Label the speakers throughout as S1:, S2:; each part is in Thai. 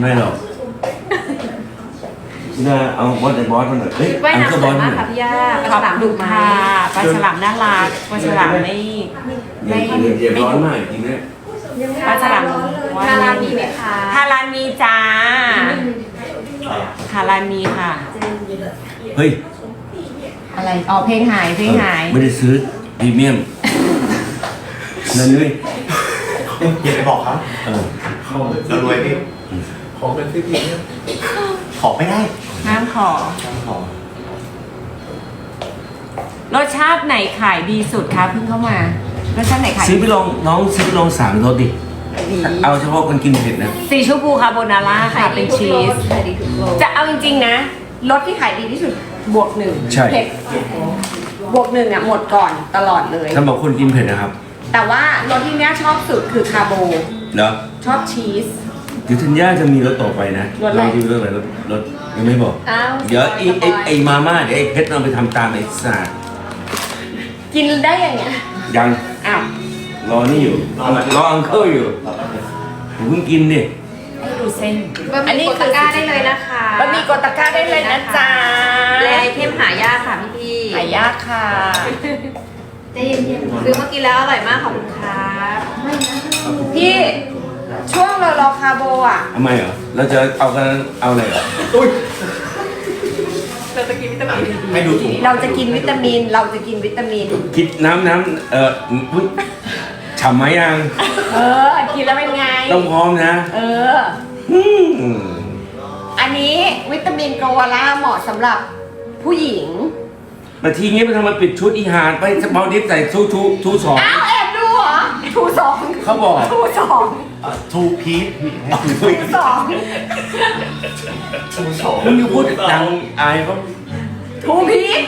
S1: ไม่หรอกน่าเอาบอสไอ้บอสมาหน่อยเฮ้ย
S2: ว่าย
S1: อัน
S2: น้ำ
S1: ก็
S2: ส
S1: บ
S2: ว
S1: อยส
S2: มา
S1: ห
S2: ก
S1: น่อย
S2: ค่ะพี่ย่าปลา
S3: ข
S2: ฉ
S3: อบ
S2: ลาม
S3: คุ
S2: ดุ
S3: ณ
S2: ไหม
S3: ค่ะปลาฉลามน่ารักปลาฉลามไม่
S1: อย่าอย่าอย่าร้อนมากจริงนะ
S3: ปลาฉลาม
S2: ทารามีไหมคะ
S3: ฮาลาลมีจ้าฮาลาลมีค่ะ
S1: เฮ้ย
S3: อะไรอ๋อเพลงหายเพลงหาย
S1: ไม่ได้ซื้อพรีเมียมนั่นเลย
S4: อย่าไปบอกเขา
S1: เออ
S4: เรารวยพี่
S5: ของเป็นที่ดีเนี่ย
S4: ขอไม่ได้
S3: ห้ามขอ
S4: ขอ
S3: รสชาติไหนขายดีสุดคะเพิ่งเข้ามา รสชาติไหนขาย
S1: ซื้อไปลองน้องซื้อไปลองสามรสดิ
S3: ดี
S1: เอาเฉพาะคนกินเผ็ดนะ
S3: สีชมพูคาโบนาร่าค่ะเป็นชีส
S2: ขายดีทุกโล
S3: จะเอาจริงๆนะรสที่ขายดีที่สุดบวกหนึ่ง
S1: ใช่
S3: เผ็ดบวกหนึ่งอะหมดก่อนตลอดเลย
S1: สำหรับคนกินเผ็ดนะครับ
S3: แต่ว่ารสที่เนี้ยชอบสุดคือคาโบ
S1: เนาะ
S3: ชอบชีส
S1: เดี๋ยวธัญญาจะมีรสต่อไปนะ
S3: รสอะไร
S1: ลองดูรสอะไรรสรสยังไม่บอก
S2: อ้าว
S1: เดี๋ยวไอ้ไอ้ไอ้มาม่าเดี๋ยวไอ้เพชรเอาไปทำตามไอ้สาด
S3: กินได้ยังไง
S1: ยัง
S3: อ้าว
S1: รอนี่อยู่รออังเคิลอยู่ผมเพิ่งกินดิ
S3: ให้ดูเส้น
S2: บะหมี่กดตะกร้าได้เลยนะคะ
S3: บะหมี่กดตะกร้าได้เลยนะจ๊ะ
S2: แลไอเทมหายากค่ะพี่พี่
S3: หายากค่ะ
S2: ใจเย็นๆซื้อมากินแล้วอร่อยมากขอบคุณครับ
S3: พี่ ช่วงเรารอคาโบอะ
S1: ทำไมเหรอ เราจะเอากันเอาอะไรเหรอ
S4: ให้ดูถูก
S3: เราจะกินวิตามิน เราจะกินวิตามิน
S1: คิดน้ำน้ำเอออุ๊ยฉ่ำไหมยัง
S3: เออ กินแล้วเป็นไง
S1: ต้องพร้อมนะ
S3: เออ
S1: อืม
S3: อันนี้วิตามินโกวาล่าเหมาะสำหรับผู้หญิง
S1: มาทีงี้ไปทำไมาปิดชุดอีหานไปสปาดิฟใส่ทูทูทูสอง
S3: อ้าวแอบดูเหรอ ทูสอง
S1: เขาบอก
S3: ทูสอง
S4: ทูพีทพี่ให้ทู
S3: ทูสอง
S4: ทูสอง
S1: มึงอย่าพูดดังอายเขา
S3: ทูพีท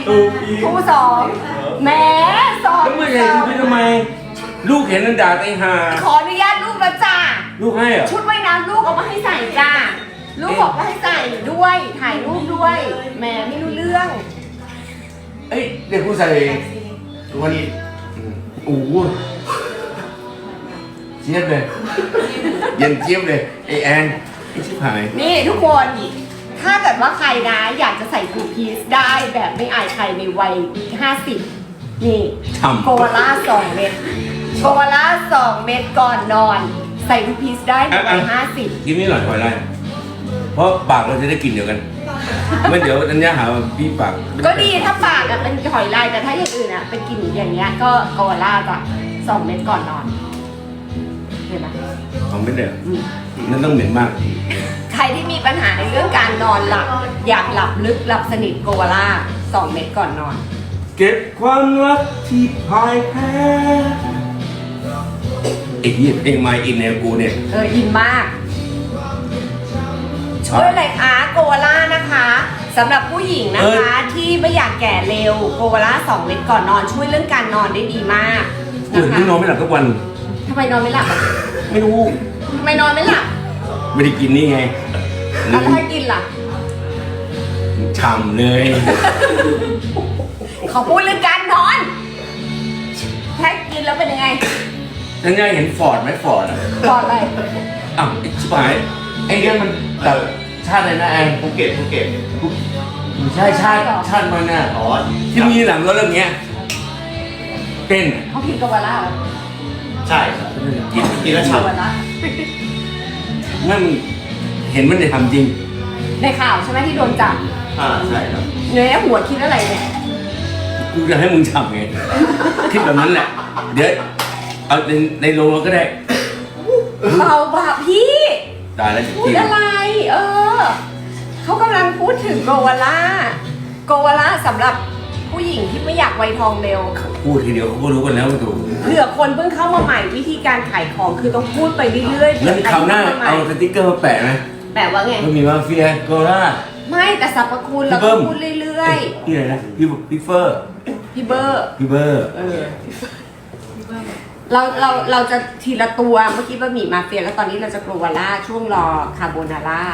S3: ทูสองแหมสอง
S1: แล้วเมื่อไหร่ทูพี่ทำไม ลูกเห็นนันด่าไอ้ห่า
S3: ขออนุญาตลูกแล้วจ้า
S1: ลูกให้เหรอ
S3: ชุดว่ายน้ำลูกเอามาให้ใส่จ้าลูกบอกว่าให้ใส่ด้วยถ่ายรูปด้วยแหมไม่รู้เรื่อง
S1: เอ้ยเด็กกูใส่วันนี้โอ้โห เจี๊ยบเลย เย็นเจี๊ยบเลยไอแอนไอชิบหาย
S3: นี่ทุกคน ถ้าเกิดว่าใครนะอยากจะใส่ทูพีซได้แบบไม่อายใครในวัย 50 นี่
S1: ฉ่ำ
S3: โกวาล่า2เม็ดโกวาล่า2เม็ดก่อนนอน ใส่ทูพีซได้ในวัย
S1: กินนี่หน่อยพอได้ เพราะปากเราจะได้กลินเดียวกันไม่เดี๋ยวอันนี้หาว่าพี่ปาก
S3: 50 ก็ดีถ้าปากอะเป็นหอยลายแต่ถ้าอย่างอื่นอะเป็นกลิ่นอย่างเงี้ยก็โกวาล่าจ้ะ2เม็ดก่อนนอน เห็นไหม
S1: ของไม่เดือดนั่นต้องเหม็นมาก
S3: ใครที่มีปัญหาในเรื่องการนอนหลับ อยากหลับลึกหลับสนิทโกวาล่า2เม็ดก่อนนอน
S1: เก็บความรักที่พ่ายแพ้ไอ้เหี้ยเพลงมาอินแนวกูเนี่ย
S3: เอออินมาก ช่วยอะไรคะโกวาล่านะคะสำหรับผู้หญิงนะคะ ที่ไม่อยากแก่เร็วโกวาล่า2เม็ดก่อนนอนช่วยเรื่องการนอนได้ดีมาก
S1: กู
S3: นะ
S1: เห็น
S3: คะ
S1: พี่นอนไม่หลับทุกวัน
S3: ทำไมนอนไม่หลับอะ
S1: ไม่รู้
S3: ทำไมนอนไม่หลับ
S1: ไม่ได้กินนี่ไง
S3: แล้วถ้ากินล่ะ
S1: ฉ่ำเลย
S3: เขาพูดเรื่องการนอน ถ้ากินแล้วเป็นยังไง
S1: ท่านย่าเห็นฟอร์ดไหมฟอร์ดอะ
S3: ก่อนอะไร
S1: อ้าวไอ้ชิบหายไอ้เนี่ยมันแบบชาติอะไรนะแอน
S4: ภูเก็ตภูเก็ต
S1: ไม่ใช่ชาติชาติมันน่ะ
S4: อ๋อ
S1: ที่มีหลังรถเรื่องเนี้ยเต้น
S3: เขากินโกวาล่าเหรอ
S4: ใช่ครับ
S1: กิน
S4: กินแล้ว
S3: โก
S4: ฉ่ำ
S3: วาล่า
S1: นั่นเห็นมันจะทำจริง
S3: ในข่าวใช่ไหมที่โดนจับ
S4: อ่าใช่ครับ
S3: เนื้อหัวคิดอะไรเนี่ย
S1: กูจะให้มึงฉ่ำไงคิดแบบนั้นแหละ เดี๋ยวเอาในในโรงเราก็ได้
S3: เบาบาพี่
S1: ตายแล้วจะ
S3: พูด
S1: กิน
S3: อะไร เออ เขากำลังพูดถึงโกวาล่าโกวาล่าสำหรับ ผู้หญิงที่ไม่อยากไวยทองเร็ว
S1: พูดทีเดียวเขาก็รู้กันแล้วว่าถูก
S3: เผื่อคนเพิ่งเข้ามาใหม่วิธีการขายของคือต้องพูดไปเรื่อยๆ
S1: แล้วคราวหน้า
S3: ผื่ใคร
S1: เอา
S3: เข้ม
S1: สติ๊กเกอร์มาแปะไหม
S3: แปลว่าไง
S1: มันมีมาเฟียโกล่า
S3: ไม่แต่สรรพคุณเรา
S1: พี่เบิ้
S3: ต้อง
S1: ม
S3: พูดเรื่อย
S1: พี่อะไรนะพี่พี่เฟอร์
S3: ๆพี่เบอร์
S1: พี่เบอร์
S3: เออ เราเราเราจะทีละตัวเมื่อกี้บะหมี่มาเฟียแล้วตอนนี้เราจะโกวาล่าช่วงรอคาโบนาร่า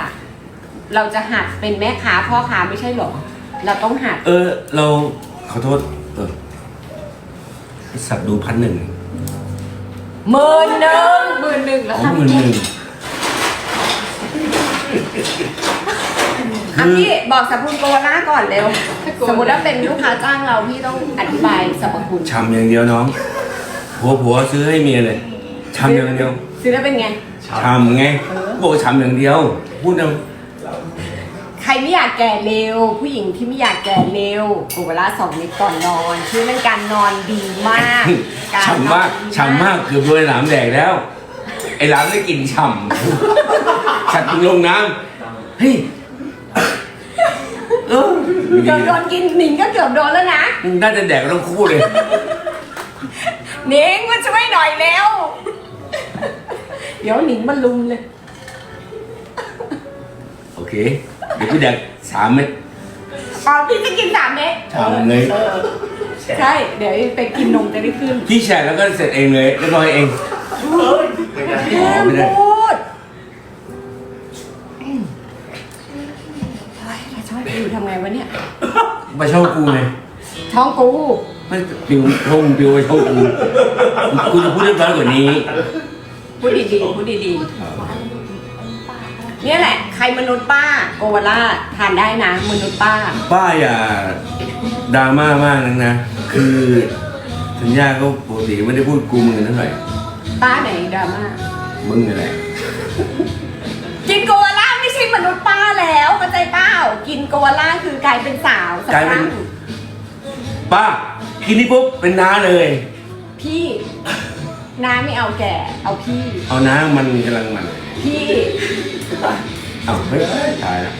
S3: เราจะหัดเป็นแม่ค้าพ่อค้าไม่ใช่เหรอ เราต้องหัด
S1: เออเรา ขอโทษเออไอ้สัตว์ดูพันหนึ่ง
S3: หมื่นหนึ่งหมื่นหนึ่งแล้ว
S1: อ๋อ
S3: ค่ะ
S1: หมื่นหนึ่ง
S3: พี่บอกสรรพคุณโกวาล่าก่อนเร็ว สมมติว่าเป็นลูกค้าจ้างเราพี่ต้องอธิบายสรรพคุณ
S1: ฉ่ำอย่างเดียวน้องผัวผัวซื้อให้เมียเลยฉ่ำอย่างเดียว
S3: ซื้อแล้วเป็นไง
S1: ฉ่ำไงบอกว่าฉ่ำอย่างเดียว พูดเอา
S3: ใค รไม่อยากแก่เร็ว ผู้หญิงที่ไม่อยากแก่เร็วโกวาล่าสองเม็ดก่อนนอนช่วยเรื่องการนอนดีมากร
S1: ฉ่ำมาก
S3: นอนดี
S1: ฉ่ำมากเกือบโดนหลามแดกแล้ว ไอ้หลามได้กลิ่นฉ่ำขัดมึงลงน้ำเฮ้ยเออไม่
S3: เกื
S1: ดี
S3: อบโด
S1: นะ
S3: นกินหนิงก็เกือบโดนแล้วนะ
S1: น่าจะแดกกันทั้งคู่เลย
S3: หนิงมาช่วยหน่อยเร็วเดี๋ยวหนิงมาลุมเลย
S1: โอเค เดี๋ยวกูแดกสามเม็ด
S3: อ๋อพี่จะกินสามเม็ด
S1: ฉ่ำเลย
S3: ออใช่ เดี๋ยวไปกินนมจะได้ขึ้น
S1: พี่แชร์แล้วก็เสร็จเองเลยเรียบร้อยเอง
S3: แค่
S1: ไม่ได้
S3: พูดเฮ้ยเราชอบอยู่ทำไงวะเนี่ย
S1: มาเช่ากูไง
S3: ท้องกู
S1: ไม่ปิวทงปิวไปเช่ากูกูจะพูดเรียบร้อยกว่านี้
S3: พูดดีๆพูดดีๆเนี่ยแหละ ใครมนุษย์ป้าโกวาล่าทานได้นะ มนุษย์ป้า
S1: ป้าอย่าดราม่ามากนักนะ คือสัญญาก็ปกติไม่ได้พูดกูมึงกันเท่าไหร่
S3: ป้าไหนดราม่า
S1: มึงนี่แหละ
S3: กินโกวาล่าไม่ใช่มนุษย์ป้าแล้วเข้าใจเปล่ากินโกวาล่าคือกลายเป็นสาวสะ
S1: กลาย
S3: พ
S1: เป็
S3: รั่
S1: น
S3: ง
S1: ป้ากินนี่ปุ๊บเป็นน้าเลย
S3: พี่น้าไม่เอาแก่ เอาพี่
S1: เอาน้ามันกำลังมัน
S3: พี่
S1: เอ้าไม่ตายแล้ว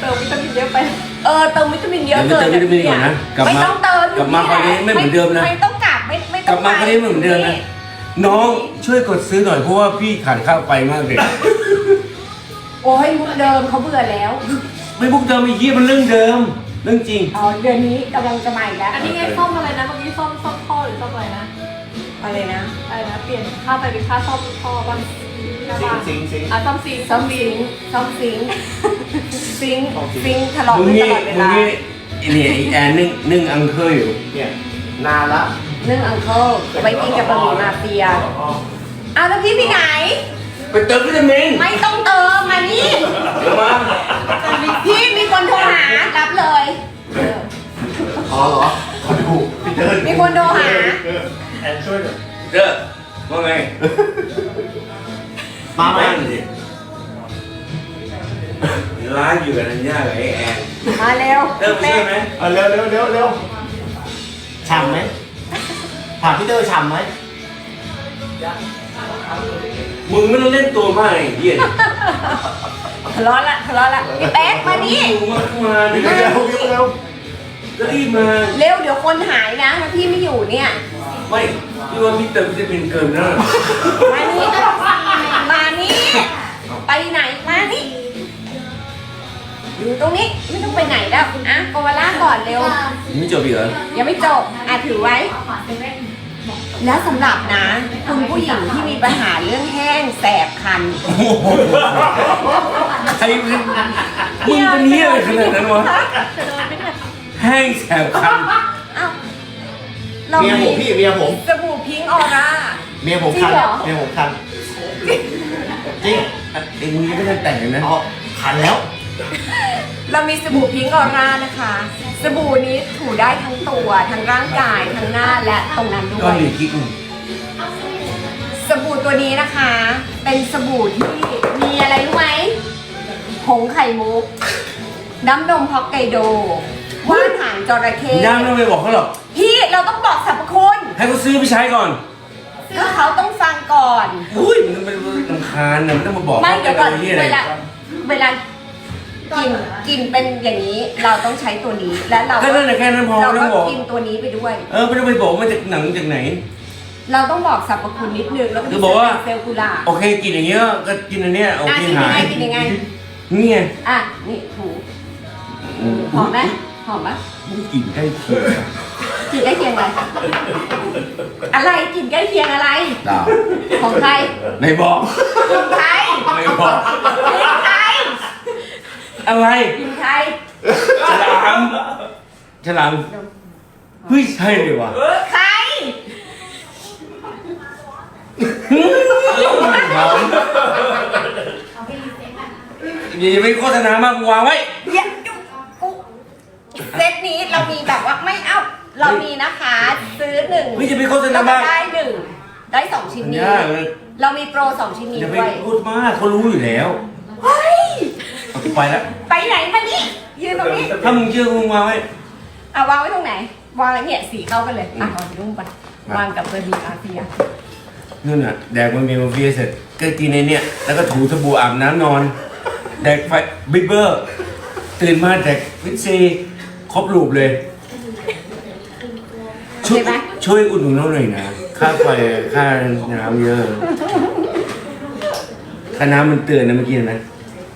S2: เติมวิตามินเยอะไป
S3: เออเติมวิตามินเยอะ
S1: เดี๋
S3: เกิ
S1: ยวนเติมวิตามินก่อนนะกลับมา
S3: ไม่ต้องเติม
S1: กลับมาคราวนี้ไม่เหมือนเดิมนะ
S3: ไม่ต้องกลับไม่ไม่
S1: ก
S3: ต้อ
S1: ลั
S3: ง
S1: บมาคราวนี้ไม่เหมือนเดิมนะน้องช่วยกดซื้อหน่อยเพราะว่าพี่ขาดข้าวไปมากเลย
S3: โอ้ยมุกเดิมเขาเบื่อแล้ว
S1: ไม่พวกเดิมไอ้เหี้ยมันเรื่องเดิม เรื่องจริง
S3: อ๋อเดือนนี้กำลังจะมาอีกแล้ว
S2: อันนี้ไงซ่อมอะไรนะเมื่อกี้ซ่อมซ่อมท่อหรือซ่อมอะไรนะ
S3: อะไรนะ
S2: อะไรนะเปลี่ยนค่าไปเป็นค่าซ่อมท่อบ้างใช่
S4: ซิง
S2: ปะ
S4: ซิงซิง
S2: อะซ่อมซิงค์
S3: ซ่อมซิงค์ซ่อมซิงค์ซิงค์ ซิงค์ทะเลาะ
S1: มึง
S3: กันต
S1: นี่
S3: ลอดเว
S1: มึง
S3: ลา
S1: นี่ไอ้เนี่ยไอีแอนนึ่งนึ่งอังเคอร์อยู่
S4: เนี่ยนานละ
S3: เรื่องอังเคิลไว้กินกับบะหมี่มาเฟียอ้าวแล้วพี่ไปไหน
S1: ไปเติมวิตามิน
S3: ไม่ต้องเติมมานี่
S1: เดี๋ยวมา
S3: พี่มีคนโทรหารับเลยเออ
S4: อ๋อเหรอขอดูพี่เดิน
S3: มีคนโทรหา
S5: แอนช่วยหน่อย
S1: เด้อว่าไง
S4: มาไหม
S1: บ้นสิร้านอยู่กับธัญญากับไอ้แอน
S3: มาเร็ว
S1: เติมไปช่วยไหม
S4: เอาเร็วเร็วเร็วเร็วฉ่ำไหมถามพี่เตอร์ฉ่ำไหม
S1: มึงไม่ต้องเล่นตัวมากไอ้เหี้ย
S3: ทะเลาะละทะเลาะละพี่แป๊กมานี่
S1: มึงมามาเดี๋ยว
S4: เร็วเร็วเร็ว
S1: ก็รีบมา
S3: เร็วเดี๋ยวคนหายนะถ้าพี่ไม่อยู่เนี่ย
S1: ไม่พี่ว่าพี่เติมวิตามินเกินแล้ว
S3: มานี่มานี่ ไปไหนมานี่อยู่ตรงนี้ไม่ต้องไปไหนแล้วอะโกวาล่าก่อนเร็ว
S1: ไม่จบอีกเหรอ
S3: ยังไม่จบอะถือไว้ แล้วสำหรับนะ คุณผู้หญิงที่มีปัญหาเรื่องแห้งแสบคัน
S1: ใครเป็นมึงเป็นเหี้ยอะไรขนาดนั้นวะ
S2: จะโดนไม่ได้
S1: แห้งแสบคัน
S3: เอ้าเรา
S4: เมียผมพี่เมียผม
S3: สบู่พิงค์ออร่า
S4: เมียผมคัน
S3: จริงเหรอ
S4: เมียผมคัน จ ริง
S1: ไอ้มึงยังไม่ทันแต่งเลยนะ
S4: อ๋อคันแล้ว
S3: เรามีสบู่พิงค์ออร่านะคะ สบู่นี้ถูได้ทั้งตัว ทั้งร่างกาย ทั้งหน้าและตรงนั้นด้
S1: ก็
S3: วย
S1: หลีกิ๊ก
S3: สบู่ตัวนี้นะคะ เป็นสบู่ที่มีอะไรรู้ไหมผงไข่มุก น้ำนมฮอกไกโด ว่านหางจระเข้
S1: ย่างไม่ไปบอกเขาหรอก
S3: พี่เราต้องบอกสรรพคุณ
S1: ให้เขาซื้อไปใช้ก่อน
S3: ก็เขาต้องฟังก่อน
S1: อุ้ยมันเป็นลำคาญนะมันต้องมาบอก
S3: ไม่เดี๋ยวก่อน
S1: ที่อะไร
S3: เวลาเวลากินกินเป็นอย่างนี้เราต้องใช้ตัวนี้และเรา
S1: ก็นั่นแหละแค่นั้นพอ
S3: เรา
S1: ไม่ต้องบ
S3: ก็
S1: อก
S3: กินตัวนี้ไปด้วย
S1: เออไม่ต้องไปบอกมาจากหนังจากไหน
S3: เราต้องบอกสรรพคุณนิดนึงแล้วก็
S1: คือบอกว่า
S3: เซลล์กุหลาบ
S1: โอเคกินอย่างเงี้ยก็กินอันเนี้ยโอ
S3: อะ
S1: เค
S3: กินยั
S1: หาง
S3: ไง
S1: ย
S3: กินยังไง
S1: นี่ไง
S3: อะนี่ถูหอมไหมหอมไหม
S1: มึงกลิ่นใกล้เคียง
S3: กลินใกล้เคียงอะไรอะไรกลินใกล้เคียงอะไร
S1: ดาว
S3: ของใคร
S1: ไม่บอก
S3: ของใคร
S1: ไม่บอก
S3: ของใคร
S1: อะไร
S3: ของใคร
S1: ฉลามฉลามเฮ้ยใช่เลยวะ
S3: ใคร
S1: หอมอย่าไปโฆษณามากวางไว้
S3: เดี๋ยวกูเซตนี้เรามีแบบว่าไม่เอ้า เรามีนะคะ ซื้อหนึ่ง
S1: เฮ้ยอย่าไปโฆษณา
S3: เรา
S1: มาก
S3: จะได้หนึ่งได้สองชิ้นนี้
S1: สัญญาเลย
S3: เรามีโปรสองชิ้นนี้
S1: อย่าไป
S3: ด้วย
S1: พูดมากเขารู้อยู่แล้ว
S3: เฮ้ย
S1: เอากูไปแล้ว
S3: ไปไหนมานี่ยืนตรงนี้
S1: ถ้ามึงเชื่อกูมึงวางไว้
S3: อะวางไว้ตรงไหน วางเนี่ยสีเข้ากันเลยอะเอาสีนุ่มไป
S1: มา
S3: วางกับเบอร์บีอาเฟีย
S1: นู่นน่ะแดกมันมีมาเฟียเสร็จก็กินในเนี่ยแล้วก็ถูสบู่อาบน้ำนอน แดกไฟบิ๊กเบอร์ ตื่นมาแดกวิตซีครบรูปเลย ช่วยช่วยอุดหนุนเราหน่อยนะค่าไฟค่าน้ำเยอะค่าน้ำมันเตือนนะเมื่อกี้นะ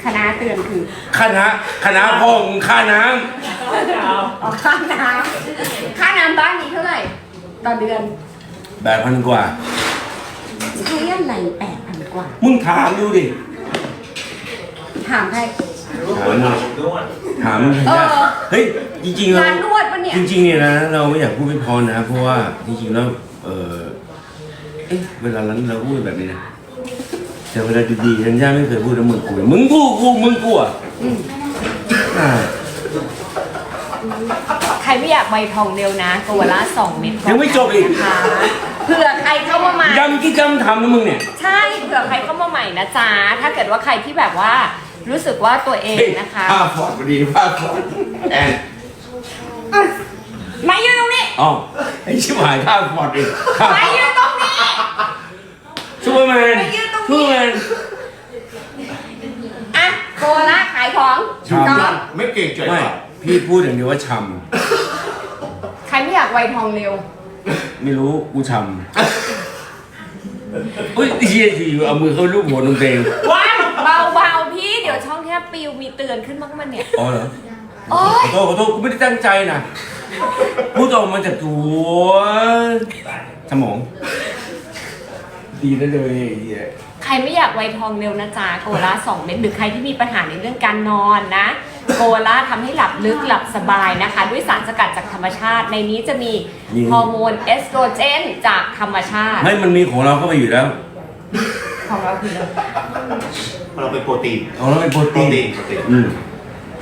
S3: คณะเตือนคือ
S1: ค่าน้ำค่าน้ำพ่อมึงค่าน้
S3: อ๋อค่าน้ำค่าน้ำบ้านนี้เท่าไหร่ต่อเดือนำ
S1: แบบพันกว่า
S3: ใช้อะไรแปดพันกว่า
S1: มึงถามดูดิ
S3: ถามใคร
S1: ถามหน่อย
S5: ด้วย
S1: ถามมึง
S3: เออ
S1: เฮ้ยจริงๆเรา
S3: ร้านนวดปะเนี่ย
S1: จริงๆเนี่ยนะเราไม่อยากพูดไม่พอนะ เพราะว่าจริงๆแล้วเออเอ๊ะเวลานั้นเราพูดแบบนี้นะแต่เวลาดีๆฉันย่าไม่เคยพูดนะมึงกูมึงกูกูมึงกูอะ
S3: อืม
S1: อ่า
S3: ใครไม่อยากใบทองเร็วนะโกวาล่าสองเม็ด
S1: ยังไม่จบอีก
S3: นะคะเผื่อใครเข้ามาใหม่
S1: ยำกี่จำทำนะมึงเนี่ย
S3: ใช่เผื่อใครเข้ามาใหม่นะจ๊ะถ้าเกิดว่าใครที่แบบว่า รู้สึกว่าตัวเองนะคะ
S1: ผ้าฟอร์ดพอดีผ้าฟอร์ดแอน
S3: มายืนตรงนี้
S1: อ๋อไอชิบหายผ้าฟอร์ดเองผ้า
S3: มายืนตรงนี้
S1: ซูเปอร์แมน
S3: ไปยืนตรงนี้
S1: ซูเปอร์แมน
S3: อะโกวาล่าขายของ
S1: ชอบ
S3: น้อง
S4: ไม่เก่งใจ
S1: ไม่พี่พูดอย่างเดียวว่าช
S3: ใครไม่อยากใบทองเร็วำ
S1: ไม่รู้กูชำอุ้ยเฮียทีเอามือเข้าลูบหัวตรงเตง
S3: ว้าวเบาๆพี่เดี๋ยวช่องแทบปิวมีเตือนขึ้นบ้างมันเนี่ย
S1: อ๋อเหรอ
S3: โอ๊ย
S1: ขอโทษขอโทษกูไม่ได้ตั้งใจนะพูดออกมาจากตัวสมอง ดีนะเลยไอ้เหี้ย
S3: ใครไม่อยากไวทองเร็วนะจ๊ะโกวาล่าสองเม็ดหรือใครที่มีปัญหาในเรื่องการนอนนะ โกวาล่าทำให้หลับลึกหลับสบายนะคะ ด้วยสารสกัดจากธรรมชาติ ในนี้จะมีฮอร์โมนเอสโตรเจนจากธรรมชาติ
S1: ไม่มันมีของเราเข้าไปอยู่แล้ว
S3: ของเราคืออะไร
S4: เราเป็นโปรตีน
S1: ของเราเป็นโปร
S4: โปร
S1: ตีน
S4: ตีนโปรตีน
S1: อืม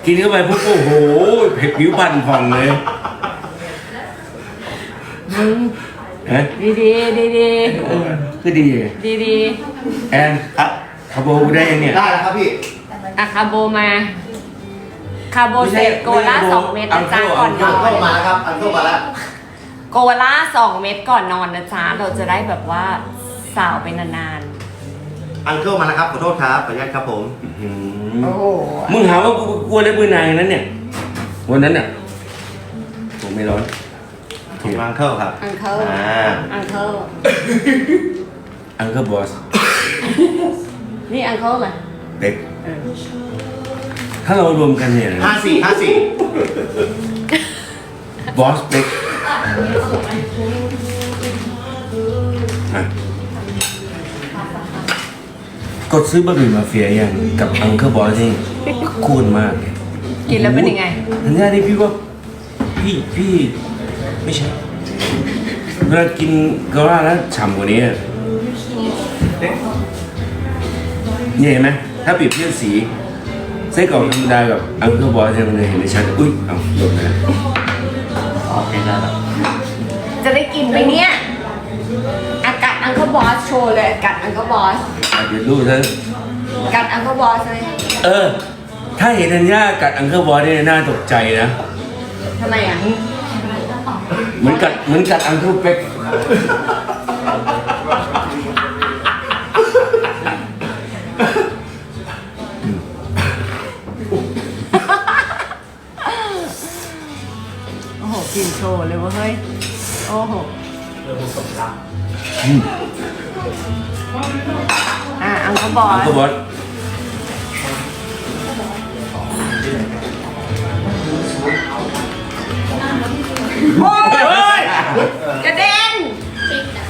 S1: กินเข้าไปปุ๊บโอ้โหเผ็ดผิวพรรณผ่องเลย
S3: มึง
S1: ฮะ
S3: ดีดีดีดี
S1: เออคือดี
S3: ดีดี
S1: แอน
S4: ครับ
S1: คาโบกูได้ยังเนี่ย
S4: ได้แล้วครับพี่
S3: อะคาโบมา คาโบเซตโกวาล่าสองเม็ดนะจ๊ะก่อนน
S4: อั
S3: อน
S4: เข้านมาแล้วครับ อันเข้ามาแล้ว
S3: โกวาล่าสองเม็ดก่อนนอนนะจ๊ะเราจะได้แบบว่าสาวไปนาน
S4: อันเข้ามาแล้วครับขอโทษครับขออนุญาตครับผม
S1: อื
S3: ๆ
S1: ม
S3: โอ้โห
S1: มึงหาว่ากูกลัวเล็บมือนายนั้นเนี่ย วันนั้นน่ะผมไม่ร้อนโอเค
S4: อันเข้าครับ
S3: อังเคิล
S4: อ่า
S3: อังเคิล
S1: อังเคิลบอส
S3: นี่อังเคิลเลย
S1: เด็ก ถ้าเรารวมกันเนี่ย
S4: ห้าสี่ห้าสี่
S1: บอสเด็ก ดซื้อบะหมี่มาเฟียยังกับอังเคิลบอสนี่คูณมาก
S3: กินแล้วเป็นยังไง
S1: ทันยานี่พี่ว่าพี่พี่ไม่ใช่เวลากินเกาล่าแล้วฉ่ำกว่านี้อะเนี่ยเห็นไหมถ้าเปรียบเทียบสีไส้กรอกธรรมดากับอังเคิลบอสเนี่ยมันเลยเห็นได้ชัดอุ้ยเอาหล่นไปแล้ว
S4: โอเคได้แล้ว
S3: จะได้กินไหมเนี่ย อากาศอังเคิลบอสโชว์เลยกัดอังเคิลบอส
S1: อะเดี๋ยวดูซะ
S3: กัดอังเคิลบอสเลย
S1: เออ ถ้าเห็นธัญญากัดอังเคิลบอสเนี่ยน่าตกใจนะ
S3: ทำไมอะ
S1: เหมือนกัดเหมือนกัดอังเคิลเป็ก
S3: โอ้โหกินโชว์เลยเวะเฮ้ย โอ้โห
S5: เรื่องผสมรัก
S3: อะอังเคิลบอ
S1: อัง
S3: ส
S1: เคิลบอส
S3: โอ้ย
S1: เฮ้ย
S3: กระเด็น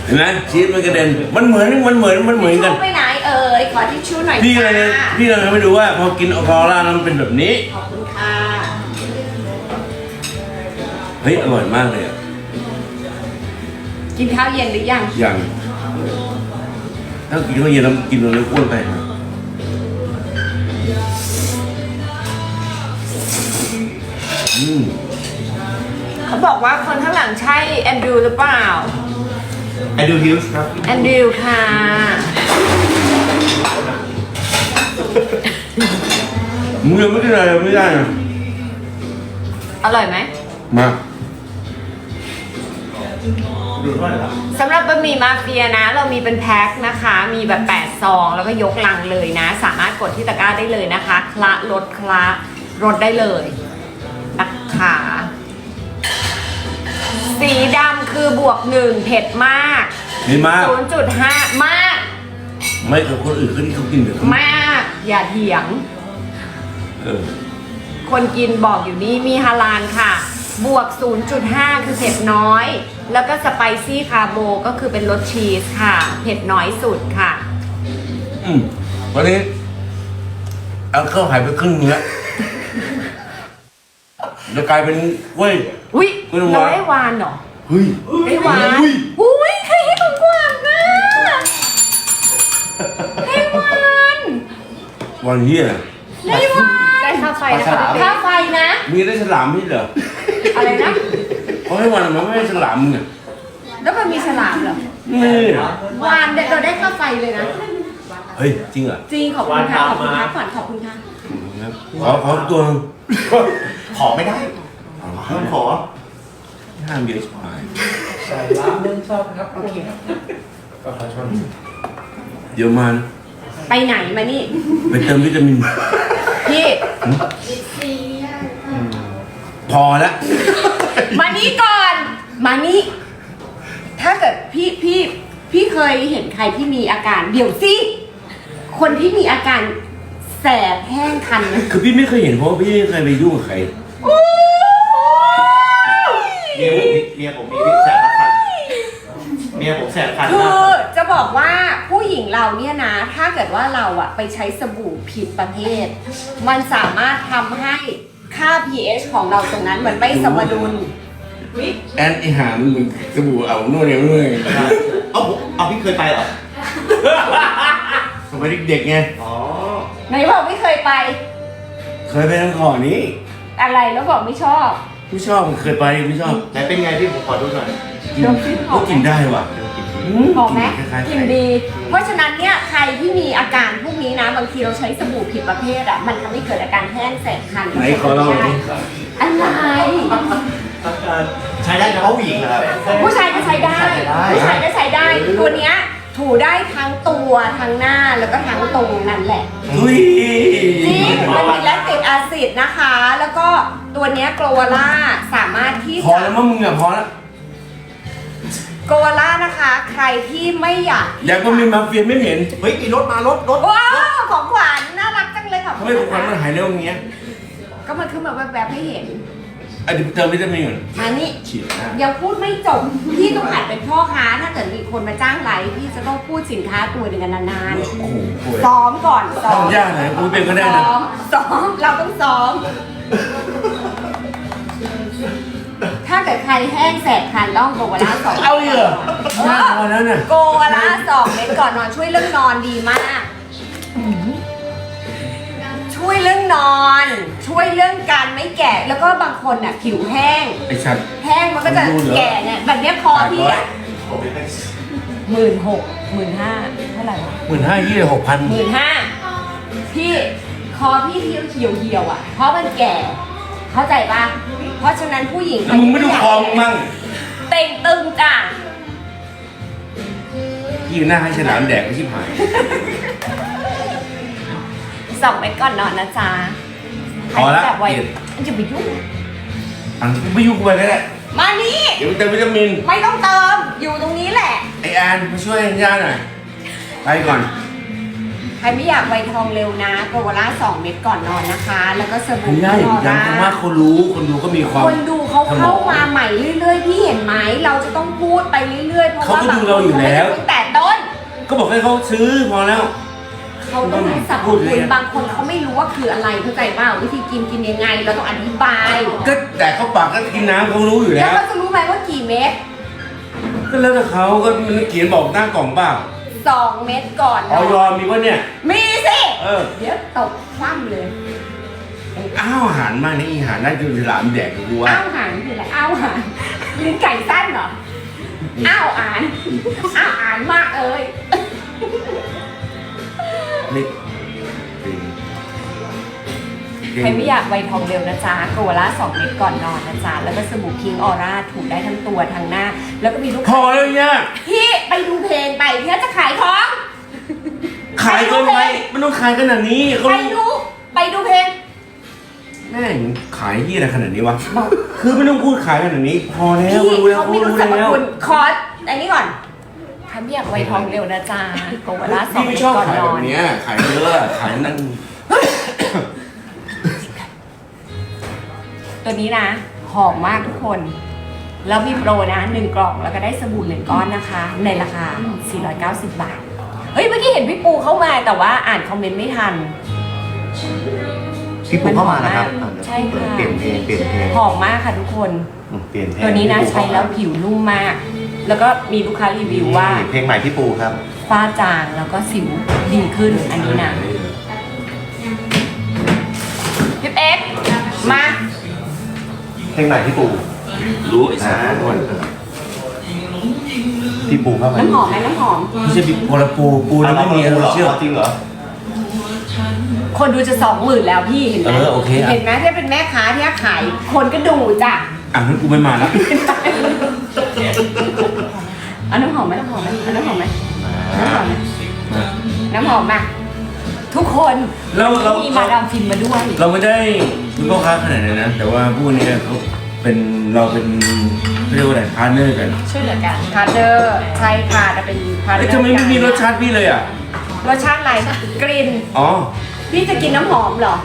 S1: เห็นไหมชีสมันกระเด็นมันเหมือนมันเหมือนมันเหมือนกัน
S3: ทิชชู่ไปไหนเอ่ยขอทิชชู่หน่อย
S1: พี่อะไร
S3: จ้า
S1: เนี่ยพี่อะไรไม่ดูว่าพอกินออคอร่าแล้วมันเป็นแบบนี้
S3: ขอบคุณค่ะ
S1: เฮ้ย อร่อยมากเลยอะ
S3: กินข้าวเย็นหรือยัง
S1: อย่าง ถ้ากินข้วเย็นแกินเลยอ้วนไปนะอืม
S3: เขาบอกว่าคนข้างหลังใช่แอนดรูหรือเปล่า
S4: ไอดูฮิลส์ครับ
S3: แอนดรูค่ะ
S1: มึงยังไม่ได้อะไรไม่ได้นะ
S3: อร่อยไหม
S1: มา
S4: ดูด้วยเหรอ
S3: สำหรับบะหมี่มาเฟียนะ เรามีเป็นแพ็คนะคะ มีแบบ 8 ซอง แล้วก็ยกลังเลยนะ สามารถกดที่ตะกร้าได้เลยนะคะ คละลดคละลดได้เลยนะคะสีดำคือบวกหนึ่งเผ็ดมาก
S1: นี่มาก
S3: 0.5 มาก
S1: ไม่กับคนอื่นเขาที่เขากินเดี๋ยวเขา
S3: มาก อย่าเถียง
S1: เออ
S3: คนกินบอกอยู่นี่มีฮาลานค่ะ บวก 0.5 คือเผ็ดน้อย แล้วก็สไปซี่คาโบก็คือเป็นรสชีสค่ะ เผ็ดน้อยสุดค่ะ
S1: อืมวันนี้เอาข้าวหายไปครึ่งเนื้อจะกลายเป็นเว้ย
S3: อุ้ย
S1: ไม่รู้
S3: เรา
S1: วะ
S3: ได้วานเหรอ
S1: เฮ้ย
S3: ได้วาน
S1: อุ้ย
S3: อุ้ยใครให้ของกวางอะได้วาน
S1: วันเฮีย
S3: ได้วาน
S2: ได้ค่าไฟนะคะพี่
S3: ค่าไฟนะ
S1: มีได้ฉลามพี่เหรอ
S3: อะไรนะ
S1: เขาให้วันมันไม่ให้ฉลามมึงอะ
S3: แล้วมันมีฉลามเหรอ
S1: นี่
S3: วานเนี่ยเราได้ค่าไฟเลยนะ
S1: เฮ้ยจริงเหรอ
S3: จริงขอบคุณค่ะขอบคุณค่ะขวัญขอบคุณค่ะ
S1: ขอขอตัวหนึ่ง
S4: ขอไม่ได้ห้ามขอ
S1: ห้ามเยอะชิบหาย
S5: ใส่ร้านเรื่องชอบครับ
S3: โอเค
S5: ประชาชน
S1: เดี๋ยวมานะ
S3: ไปไหนมานี่
S1: ไปเติมวิตามิน
S3: พี่
S1: พอแล้ว
S3: มานี่ก่อน มานี่ ถ้าเกิดพี่พี่พี่เคยเห็นใครที่มีอาการ เดี๋ยวสิ คนที่มีอาการแสบแห้งคันนะ
S1: คือพี่ไม่เคยเห็นเพราะว่าพี่ไม่เคยไปยุ่งกับใคร
S4: เมียผมเมียผมมีวิแสบคันเมียผมแสบคัน
S3: คื
S4: มา
S3: อกจะบอกว่าผู้หญิงเราเนี่ยนะ ถ้าเกิดว่าเราอะไปใช้สบู่ผิดประเภท มันสามารถทำให้ ค่า pH ของเราตรงนั้นมันไม่สมดุล
S1: แอนไอหามมึงสบู่เอาโน่นเนี่ยโน่นเนี่ย
S4: เอาผมเอาพี่เคยไปเหรอ
S1: สมัยเด็กๆไง
S4: อ๋อ
S3: ไหนบอกไม่เคยไป
S1: เคยไปทั้งขอนี้
S3: อะไรแล้วบอกไม่ชอบ
S1: ไม่ชอบเคยไปไม่ชอบ
S4: ไหนเป็นไงพี่ผมขอดูหน่อย
S1: กินก็กินได้ว่ะ
S3: บอ กไหม
S1: คล้ายๆ
S3: กลินดี เพราะฉะนั้นเนี่ยใครที่มีอาการพวกนี้นะบางทีเราใช้สบู่ผิดประเภทอะมันทำให้เกิดอาการแห้งแสบคัน
S1: ไหนขอลองดิ
S3: อะไร
S4: ใช้ได้เฉพาะผู้หญิงนะครับ
S3: ผู้ชายก็ใช้ได้
S4: ผู้
S3: ผู้ชา
S4: ชายยก็
S3: ก็
S4: ใช้
S3: ใช้
S4: ได้
S3: ได้ตัวเนี้ยถูได้ทั้งตัวทั้งหน้าแล้วก็ทั้งตรงนั่นแหละ
S1: ทุย
S3: จริงมันมีแลคติกแอซิดนะคะ แล้วก็ตัวเนี้ยโกลวาล่าสามารถที่
S1: พอ
S3: จะ
S1: แล้วมั้งมึงอะพอแล้ว
S3: โกลวาล่านะคะ ใครที่ไม่อยากที่
S1: อยากก็มีมาเฟียไม่เห็น
S4: เฮ้ยมีรถมารถรถ
S3: ว้าวของขวัญน่ารักจังเลยขอบ
S1: ทำ
S3: คุ
S1: ไม
S3: ณ
S1: ของขวัญมัน
S3: นะคะ
S1: หายเร็วอย่างเงี้ย
S3: ก็มันขึ้นมาแวบๆให้เห็น
S1: อะเดี๋ยวเติมวิตามินก่อน
S3: มานี่
S1: ฉีดหน้า
S3: ยังพูดไม่จบ พี่ต้องหัดเป็นพ่อค้า ถ้าเกิดมีคนมาจ้างไลฟ์พี่จะต้องพูดสินค้าตัวหนึ่งกันนาน
S1: โอ้โหป่วย
S3: ๆ ซ้อมก่อนซ้อ
S1: ต้อ
S3: ม
S1: งยากหน่อยกูเป็นก็ได้นะ
S3: ซ้อมซ้อมเราต้องซ้อม ถ้าเกิดใครแห้งแสบคันต้องโกวาล่าสอง
S1: เอาอีกเหรอ
S3: เอ
S1: มาก
S3: อ
S1: พอแล้วน่ะ
S3: โกวาล่าสองเม็ดก่อนนอนช่วยเรื่องนอนดีมาก ช่วยเรื่องนอน ช่วยเรื่องการไม่แก่แล้วก็บางคนน่ะผิวแห้ง
S1: ไอ้ชัด
S3: แห้งมันก็จะ
S1: ดูเหรอ
S3: แก่เนี่ยแบบเนี้ยคอพี่อะหมื่นหกหมื่นห้าเท่าไหร่วะ
S1: หมื่นห้ายี่หกพัน
S3: หมื่นห้าพี่คอพี่ที่เหี่ยวเหี่ยวๆอะ เพราะมันแก่ เข้าใจปะเพราะฉะนั้นผู้หญิง
S1: แล้วมึงไม่ดูคอมึงมั่ง
S3: เต่งตึงจ้ะ
S1: ยี่หน้าให้ฉลามแดกไม่ชิบหาย
S3: สองเม็ดก่อนนอนนะจ๊ะ
S1: พอละ
S3: แบบไว
S1: เกลียด
S3: มันจะไปยุ่ง
S1: อันไม่ยุ่งกูไปก็ได้
S3: มานี่
S1: เดี๋ยวเติมวิตามิน
S3: ไม่ต้องเติมอยู่ตรงนี้แหละ
S1: ไอแอนมาช่วยย่าหน่อย ไปก่อน
S3: ใค รไม่อยากไวทองเร็วนะโกวาล่าสองเม็ดก่อนนอนนะคะ แล้วก็สบู่
S1: ไม่ได้
S3: นอ
S1: ย้ำคำว่าคนรู้คนดูก็มีความ
S3: คนดูเขา
S1: สม
S3: เข้า
S1: อง
S3: มาใหม่เรื่อยๆ พี่เห็นไหมเราจะต้องพูดไปเรื่อยๆ เพราะว่า
S1: เขาก็ดูเราอยู่แล้ว
S3: บางคนเขาไม่ได้ตั้งแต่ต้น
S1: ก็บอกให้เขาซื้อพอแล้ว
S3: เขาต้องให้สรรพ
S1: พูดเล
S3: คุ
S1: ย
S3: ณ
S1: อะ
S3: บางคนเขาไม่รู้ว่าคืออะไรเข้าใจเปล่าวิธีกินกินยังไง เราต้องอธิบาย
S1: ก็แต่เขาปากก็กินน้ำเขารู้อยู่
S3: แล้
S1: แล้วว
S3: เขาจะรู้ไหมว่ากี่เม็ด
S1: ก็แล้วแต่เขาก็มันเขียนบอกหน้ากล่องเปล่า
S3: สองเม็ดก่อน
S1: ออยมีวะเนี่ย
S3: มีสิ
S1: เออ
S3: เดี๋ยวตกคว่ำเลย
S1: อ้าวหารมากนี่อีหารได้จนฉลามแดกกับกูว่า
S3: อ้าวหางคืออะไรอ้าวหางลิ้นไก่สั้นเหรอ อ้าวอ่านอ้าวอ่านมากเอ้ย
S1: นี่
S3: ใครไม่อยากไวทองเร็วนะจ๊ะโกวาล่าสองเม็ดก่อนนอนนะจ๊ะ แล้วก็สบู่พิงออร่าถูได้ทั้งตัวทั้งหน้า แล้วก็มีลูก
S1: พอแล้วเนี่ย
S3: พี่ไปดูเพลงไปพี่จะขายของ
S1: ขายเกินไปมันต้องขายขนาดนี้เขา
S3: ไปดูไปดูเพลง
S1: แม่งขายที่อะไรขนาดนี้วะ คือไม่ต้องพูดขายขนาดนี้ พอแล้ว
S3: พี่
S1: รู้แล้ว
S3: เขาไม่
S1: รู้
S3: รู้สรรพ
S1: แล้ว
S3: คุณคอร์สอันนี้ก่อนทำอยากไวทองเร็วนะจ๊ะโกวาล่าสอง
S1: พี่
S3: เม็
S1: ไม่
S3: ด
S1: ชอบ
S3: ก่อน
S1: ขาย
S3: น
S1: แบ
S3: อบน
S1: เนี้ยขายเยอะขายนั่ง
S3: ตัวนี้นะ หอมมากทุกคน แล้วมีโปรนะหนึ่งกล่องแล้วก็ได้สบู่หนึ่งก้อนนะคะ ในราคา 490 บาท เฮ้ยเมื่อกี้เห็นพี่ปูเข้ามาแต่ว่าอ่านคอมเมนต์ไม่ทัน
S4: พี่ปูเข้ามาแล้วครับ
S3: ใช่ค่ะ
S4: เปลี่ยนเพลงเปลี่ยนเพลง
S3: หอมมากค่ะทุกคน
S4: เปลี่ยนเพลง
S3: ตัวนี้นะใช้แล้วผิวนุ่มมาก แล้วก็มีลูกค้ารีวิวว่า
S4: เพลงใหม่พี่ปูครับ
S3: ฝ้าจางแล้วก็สิวดีขึ้นอันนี้นะพี่เอ็กซ์มา
S4: เพลงใหม่พี่ปู
S1: รู้ไอ้สัตว์
S4: อ่า
S1: ก่ อน
S4: พี่ปูเข้ามา
S3: น้ำหอมไหมน้ำหอม
S1: ไม่ใช่บิ๊กโพลาปูปูนี่ไม่มีอะไรเชื่อ
S4: จริงเหรอ
S3: คนดูจะสองหมื่นแล้วพี่เห็นไหม
S1: เออโอเคอะ
S3: เห็นไหมถ้าเป็นแม่ค้าที่ขาย คนก็ดูจ้ะ
S1: อะงั้นกูไม่มาแล้ว
S3: เอาน้ำหอมไหมน้ำหอมไหมเอาน้ำหอมไหมน้ำหอมไหม
S1: มา
S3: น้ำหอมมาทุกคน
S1: เราเรา
S3: มีมาดามฟินมาด้วย
S1: เราไม่ได้เป็นพ่อค้าขนาดนั้นนะ แต่ว่าผู้นี้เขาเป็นเราเป็น เขาเรียกว่าอะไรพาร์ทเนอร์กัน
S3: ช่วยเหลือกันพาร์ทเนอร์ใช่ค่ะจะเป็นพาร์ทเนอ
S1: เอ้ย
S3: ร์
S1: ทำไมไม่มีรสชาติพี่เลยอะ
S3: รสชาติอะไรกลิ่น
S1: อ๋อ
S3: พี่จะกินน้ำหอมเหรอ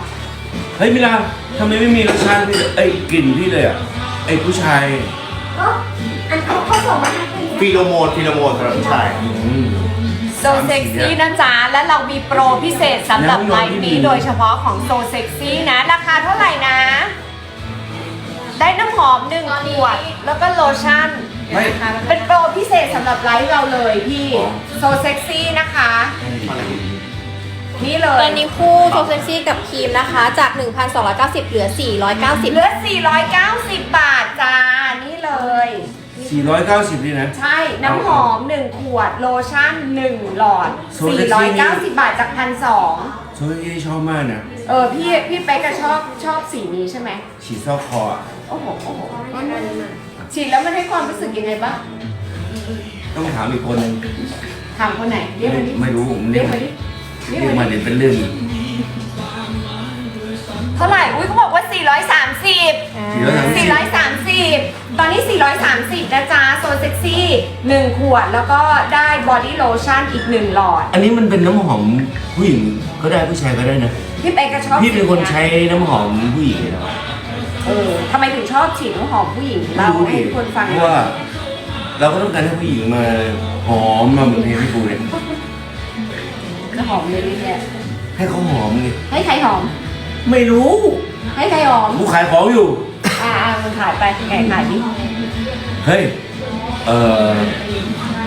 S1: เฮ้ยมิลาทำไมไม่มีรสชาติพี่เลยเอ้ยกลิ่นพี่เลยอะไอ้ผู้ชาย
S3: ก็อันเขาเขาส่งมาให้
S4: ฟีโรโมนฟีโรโมนสำหรับผู้ชาย
S1: อืม
S3: โซเซ็กซี่นะจ๊ะ และเรามีโปรพิเศษสำหรับ
S1: แล้ว
S3: ไล
S1: ยอดที่
S3: ฟ์
S1: มี
S3: นี้โดยเฉพาะของโซเซ็กซี่นะ ราคาเท่าไหร่นะ ได้น้ำหอมหนึ่งขวด แล้วก็โลชั่น
S1: ไม่
S3: เป็นโปรพิเศษสำหรับไลฟ์เราเลยพี่ โซเซ็กซี่นะคะ นี่เล
S2: ตัวยนี้คู่โซเซ็กซี่กับครีมนะคะ จาก 1,290 เหลือ490
S3: เหลือ490 บาทจ้า นี่เลย
S1: 490นี่นะ
S3: ใช่ น้ำหอม 1 ขวด โลชั่น 1 หลอด
S1: โซเซ็กซี่นี่
S3: 490 บาทจากพันสอง
S1: โซเที่ชอบมากนะ
S3: เออ พี่ พี่เป๊กก็ชอบชอบสีนี้ใช่ไหม
S1: ฉีดซอกคออะ
S3: โอ้โหโอ้โหฉีดแล้วมันให้ความรู้สึกยังไงบ้าง
S1: ต้องถามอีกคนนึง
S3: ถามคนไหนเรียกมาดิ
S1: ไม่รู้ผม
S3: เรี
S1: เรี
S3: ย
S1: ย
S3: ก
S1: ก
S3: มา
S1: มา
S3: ดิเรียก
S1: เรียก
S3: มา
S1: มา
S3: ดิ
S1: เดี๋ยวเป็นเรื่อง
S3: เท่าไหร่ อุ้ยเขาบอกว่า 430
S1: 430
S3: 430 ตอนนี้ 430 นะจ๊ะ โซเซ็กซี่1ขวด แล้วก็ได้บอดี้โลชั่นอีก 1 หลอด
S1: อันนี้มันเป็นน้ำหอมผู้หญิงก็ได้ผู้ชายก็ได้นะ
S3: พี่เป๊กก็ชอบ
S1: พี่เป็นคน
S3: สีย
S1: ใช้น้ำหอมผู้หญิงนะ
S3: เออทำไมถึงชอบฉีดน้ำหอมผู้หญิง
S1: ไม่
S3: เรา
S1: รู้
S3: ให้
S1: ดิ
S3: คนฟัง
S1: เพราะว่า เราก็ต้องการให้ผู้หญิงมาหอมมาเหมือนเพลงพี่ปูเนี่ย
S3: จะหอมเลยนี่เนี่ย
S1: ให้เขาหอมไง
S3: ให้ใครหอม
S1: ไม่รู้
S3: ให้ใครหอม
S1: กูขายของอยู่
S3: อ่าอ่ามันขายไปแกขายดิ
S1: เฮ้ยเอ่อ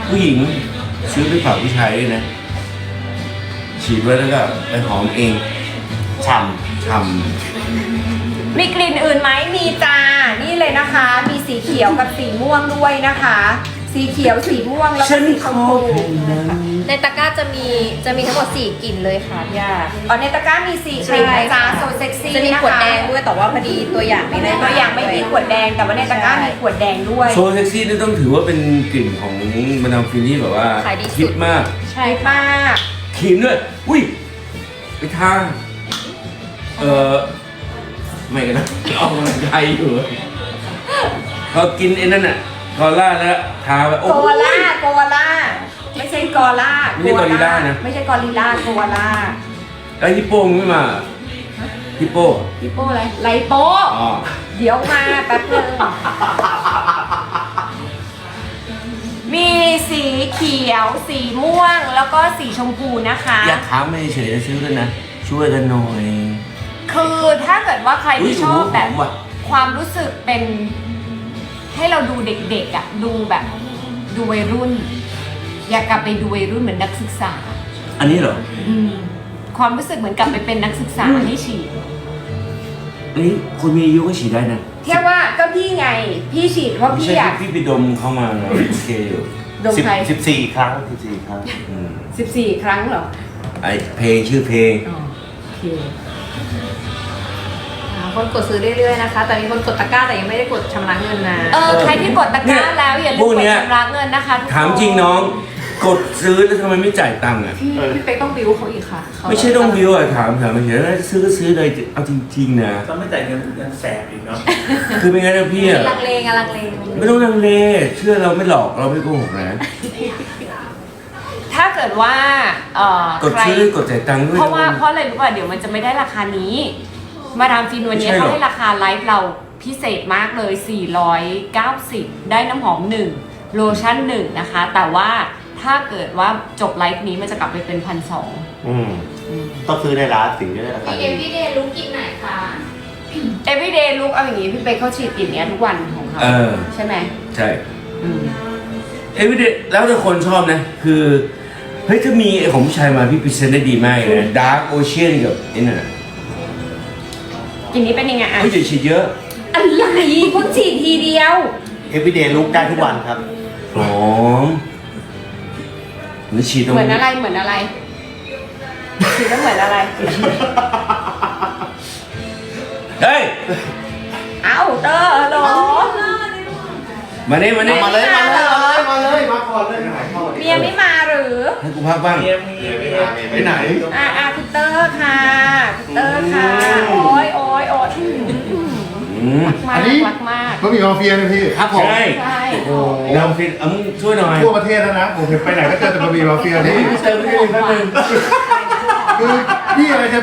S1: ผู้หญิงซื้อไปฝากผู้ชายด้วยนะ ฉีดไว้แล้วก็ไปหอมเอง
S4: ฉ่
S1: ช่
S3: มีกลิ่นอื่นไหมมีจ้านี่เลยนะคะ มีสีเขียวกับสีม่วงด้วยนะคะ สีเขียวสีม่วงแล้วำก็สีชมพู
S2: ในตะกร้าจะมีจะมีทั้งหมด4กลิ่นเลยค่ะพี่อา
S3: อ๋อในตะกร้ามีสีกลิ่นนะจ๊ะโซเซ็กซี่
S2: จะมี
S3: นะคะ
S2: ขวดแดงด้วยแต่ว่าพอดีตัวอย่างไม่ได้
S3: ตัวอย่างไม่มีขวดแดงแต่ว่าในตะกร้ามีขวดแดงด้วย
S1: โซเซ็กซี่นี่ต้องถือว่าเป็นกลิ่นของมาดามฟินที่แบบว่า
S2: ขายดี
S1: ฮิ
S2: สุ
S1: ต
S2: ด
S1: มาก
S3: ใช่มาก
S1: ครีมด้วย อุ้ยไปทาเออ ไม่กันนะเอากำลังใจอยู่พอกินไอ้นั่นน่ะกอล่าแล้วทาไปโอ้
S3: โก
S1: โห
S3: ล่าโกล่าไม่ใช่กอล่า
S1: ไม่ใช่กอริลลานะ
S3: ไม่ใช่กอริลลาโกล่า
S1: แล้วฮิปโป้มึงไม่มาฮิปโป้
S3: ฮิปโป้อะไรไลโป
S1: อ๋อ
S3: เดี๋ยวมาแป๊บนึงมีสีเขียว สีม่วงแล้วก็สีชมพูนะคะ
S1: อยากถามไม่เฉยๆซื้อกันนะ ช่วยกันหน่อย
S3: คือถ้าเกิดว่าใคร
S1: อุ๊ย
S3: ที่ชอบแบบ
S1: หอมว่ะ
S3: ความรู้สึกเป็น ให้เราดูเด็กๆอะดูแบบดูวัยรุ่น อยากกลับไปดูวัยรุ่นเหมือนนักศึกษา
S1: อันนี้เหรอ
S3: อืมความรู้สึกเหมือนกลับไปเป็นนักศึกษาให้ฉีด
S1: นี่คนมีอายุก็ฉีดได้นะ
S3: แค่ว่าก็พี่ไง พี่ฉีดเพราะ
S1: ไม่
S3: พี่
S1: ใช่
S3: อยาก
S1: พี่ไปดมเข้ามานะโอเคอยู่
S3: ดม
S4: สิบ
S3: ใคร
S4: สิบสี่ครั้งสิบสี่ครั้ง
S1: อืม
S3: สิบสี่ครั้งเหรอ
S1: ไอเพลงชื่อเพลง
S3: อ๋อโอเค
S2: อ่า คนกดซื้อเรื่อยๆนะคะ แต่มีคนกดตะกร้าแต่ยังไม่ได้กดชำระเงินนะ
S3: เออใครที่กดตะกร้าแล้วอย่าลื
S1: พ
S3: ม
S1: วก
S3: กด
S1: เนี้ย
S3: ชำระเงินนะคะทุกคน
S1: ถามจริงน้อง กดซื้อแล้วทำไมไม่จ่ายตังค์อะ
S2: พี่พี่เป๊กต้องบิวเขาอีกค่ะเขา
S1: ไม่ใช่ต้องวิวอะถามถามไม่ใช่แล้วซื้อก็ซื้อเลยเอาจริงๆนะ
S5: ต้องไม่จ่ายเงินยังแสบอีกเนาะ
S1: คือไม่งั้นนะพี่อะ
S2: ลังเลไงลังเล
S1: ไม่ต้องลังเลเชื่อเราไม่หลอกเราไม่โกหกนะ
S3: ถ้าเกิดว่าเอ่อก
S1: ด
S3: ใคร
S1: ซื้อกดจ่ายตังค์ด้วย
S3: เพราะว่าเพราะอะไรรู้ป่ะเดี๋ยวมันจะไม่ได้ราคานี้ มาดามฟินวันนี้
S1: ไม่ใช่หร
S3: เขา
S1: อ
S3: ให้ราคาไลฟ์เราพิเศษมากเลย 490 ได้น้ำหอม 1 โลชั่น 1 นะคะ แต่ว่าถ้าเกิดว่าจบไลฟ์นี้มันจะกลับไปเป็นพันสอง
S4: อืมต้องซื้อในร้านถึงจะได้ราคา
S2: พี่
S4: ดี
S2: เอ็มพี่เดย์รู้กินไหนคะ
S3: everyday look เอาอย่างงี้ พี่เป๊กเขาฉีดกลิ่นเนี้ยทุกวันของเขา
S1: เออ
S3: ใช่ไหม
S1: ใช่
S3: อืม
S1: เอ้ยพี่เดแล้วแต่คนชอบนะ คือ เฮ้ย ถ้ามีไอ้ของผู้ชายมาพี่พรีเซนต์ได้ดีมากเลยนะดาร์กโอเชียนกับไอ้นั่นน่ะ
S3: กลิ่นนี้เป็นยังไงอะ
S1: เฮ้ยจะฉีดเยอะ
S3: อะไรเพิ่งฉีดทีเดียว
S4: เอฟวีเดย์ลุกได้ทุกวันครับ
S1: หอมหรือฉีดตรง
S3: เหมือนอะไรเหมือนอะไรฉีดแล้วเหมือนอะไร
S1: เฮ้ย
S3: เอ้าเตอร์ฮัลโหล
S1: มาเนี่ยมาเนี่ย
S4: มาเลยมาเลย มาเลย มาก่อนเลยหายเข้า
S3: เมียไม่มาหรือ
S1: ให้กูพักบ้าง
S5: เมียมีเมีย
S4: ไปไหน
S3: อ่าอ่าคุณเตอร์ค่ะคุณเตอร์ค่ะ โอ้ยโอ้ยโอ้ยอื้อหือ
S1: อืม
S3: มาก
S6: อันนี้
S3: รักมาก
S6: บะหมี่มาเฟียนะพี่
S4: ครับผม
S1: ใช่
S3: ใช่
S6: โอ้
S1: ลองฟินเอามึงช่วยหน่อย
S6: ทั่วประเทศแล้วนะผมเห็นไปไหนก็เจอแต่บะหมี่มาเฟียนี่
S1: เจอไม่ได้แป๊บนึง
S6: คือพี่อะไรจะ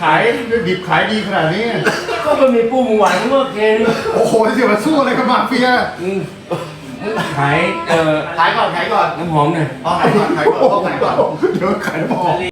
S6: ขายดิบขายดีขนาดนี้
S1: ก็มันมีปูหมูหวานเมื่อเคน
S6: โอ้โหจะมาสู้อะไรกับมาเฟีย
S1: อืมมึง ขายเอ่อ
S4: ขายก่อนขายก่อน
S1: น้ำหอมหน่อย
S4: อ๋อขายก่อนขายก่อนขายก่อน
S6: เดี๋ยวขายบอก